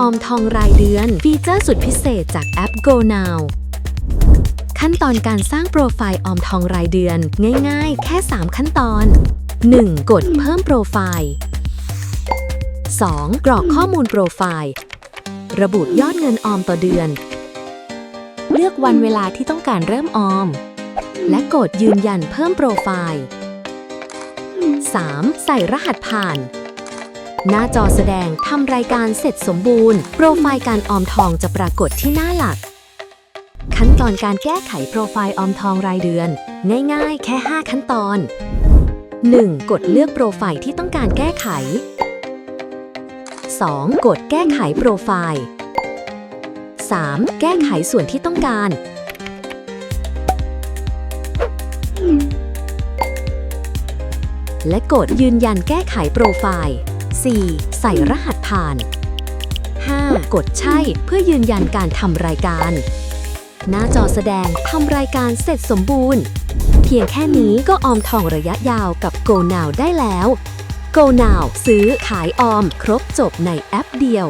ออมทองรายเดือน ฟีเจอร์สุดพิเศษจากแอป Go Now ขั้นตอนการสร้างโปรไฟล์ออมทองรายเดือน ง่ายๆ แค่ 3 ขั้นตอน 1. กดเพิ่มโปรไฟล์ 2. กรอกข้อมูลโปรไฟล์ ระบุยอดเงินออมต่อเดือน เลือกวันเวลาที่ต้องการเริ่มออม และกดยืนยันเพิ่มโปรไฟล์ 3. ใส่รหัสผ่าน หน้าจอแสดงทำรายการเสร็จสมบูรณ์ โปรไฟล์การออมทองจะปรากฏที่หน้าหลัก ขั้นตอนการแก้ไขโปรไฟล์ออมทองรายเดือน ง่ายๆ แค่ 5 ขั้นตอน 1. กดเลือกโปรไฟล์ที่ต้องการแก้ไข 2. กดแก้ไขโปรไฟล์ 3. แก้ไขส่วนที่ต้องการ และกดยืนยันแก้ไขโปรไฟล์ 4. ใส่รหัสผ่าน 5. กดใช่เพื่อยืนยันการทำรายการ หน้าจอแสดงทำรายการเสร็จสมบูรณ์ เพียงแค่นี้ก็ออมทองระยะยาวกับ Go Now ได้แล้ว Go Now ซื้อขายออมครบจบในแอปเดียว